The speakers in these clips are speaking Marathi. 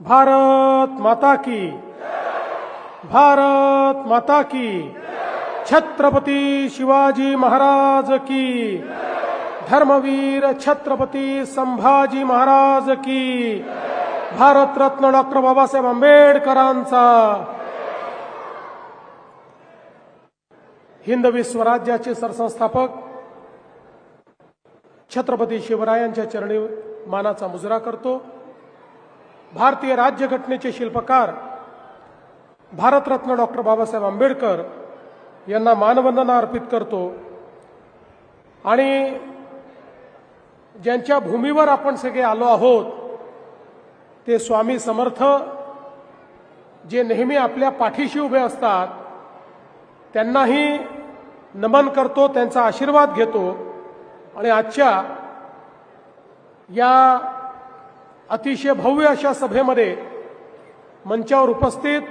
भारत माता की। भारत माता की। छत्रपती शिवाजी महाराज की। धर्मवीर छत्रपती संभाजी महाराज की। भारतरत्न डॉक्टर बाबासाहेब आंबेडकरांचा। हिंदवी स्वराज्याचे सरसंस्थापक छत्रपती शिवरायांच्या चरणी मानाचा मुजरा करतो. भारतीय राज्यघटनेचे शिल्पकार भारतरत्न डॉक्टर बाबासाहेब आंबेडकर यांना मानवंदना अर्पित करतो. आणि ज्यांच्या भूमीवर आपण सगळे आलो आहोत ते स्वामी समर्थ जे नेहमी आपल्या पाठीशी उभे असतात त्यांनाही नमन करतो त्यांचा आशीर्वाद घेतो. आणि आजच्या या अतिशय भव्य अशा सभेमध्ये मंचावर उपस्थित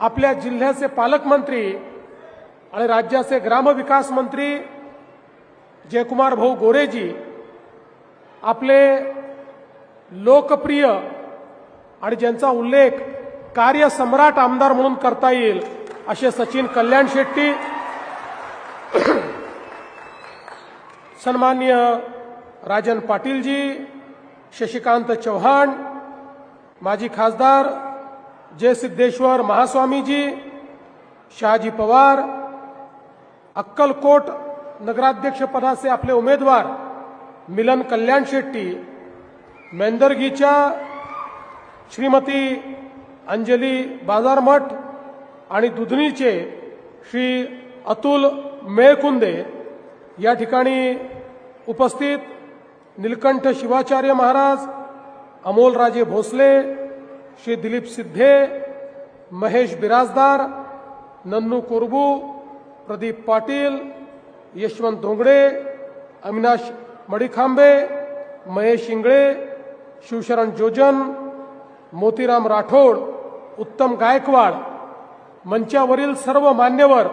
आपल्या जिल्ह्याचे पालकमंत्री आणि राज्याचे ग्रामविकास मंत्री जयकुमार भाऊ गोरेजी आपले लोकप्रिय आणि ज्यांचा उल्लेख कार्यसम्राट आमदार म्हणून करता येईल असे सचिन कल्याण शेट्टी सन्मान्य राजन पाटीलजी शशिकांत चव्हाण माजी खासदार जय सिद्धेश्वर महास्वामीजी शहाजी पवार अक्कलकोट नगराध्यक्षपदाचे आपले उमेदवार मिलन कल्याण शेट्टी मेंदरगीच्या श्रीमती अंजली बाजारमठ आणि दुधनीचे श्री अतुल मेळकुंदे या ठिकाणी उपस्थित निलकंठ शिवाचार्य महाराज अमोलराजे भोसले श्री दिलीप सिद्धे महेश बिराजदार नन्नू कोरबू प्रदीप पाटील यशवंत धोंगडे अविनाश मडिखांबे महेश इंगळे शिवशरण जोजन मोतीराम राठोड उत्तम गायकवाड मंचावरील सर्व मान्यवर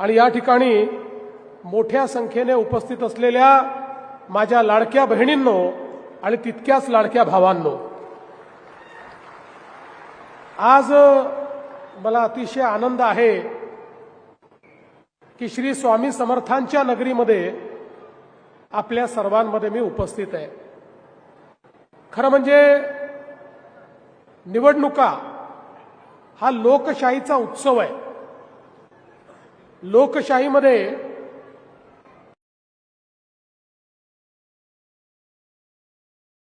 आणि या ठिकाणी मोठ्या संख्येने उपस्थित असलेल्या माझ्या लाडक्या बहिणींनो आणि तितक्याच लाडक्या भावांनो आज मला अतिशय आनंद आहे की श्री स्वामी समर्थांच्या नगरीमध्ये आपल्या सर्वांमध्ये मी उपस्थित आहे. खरं म्हणजे निवडणुका हा लोकशाहीचा उत्सव आहे. लोकशाहीमध्ये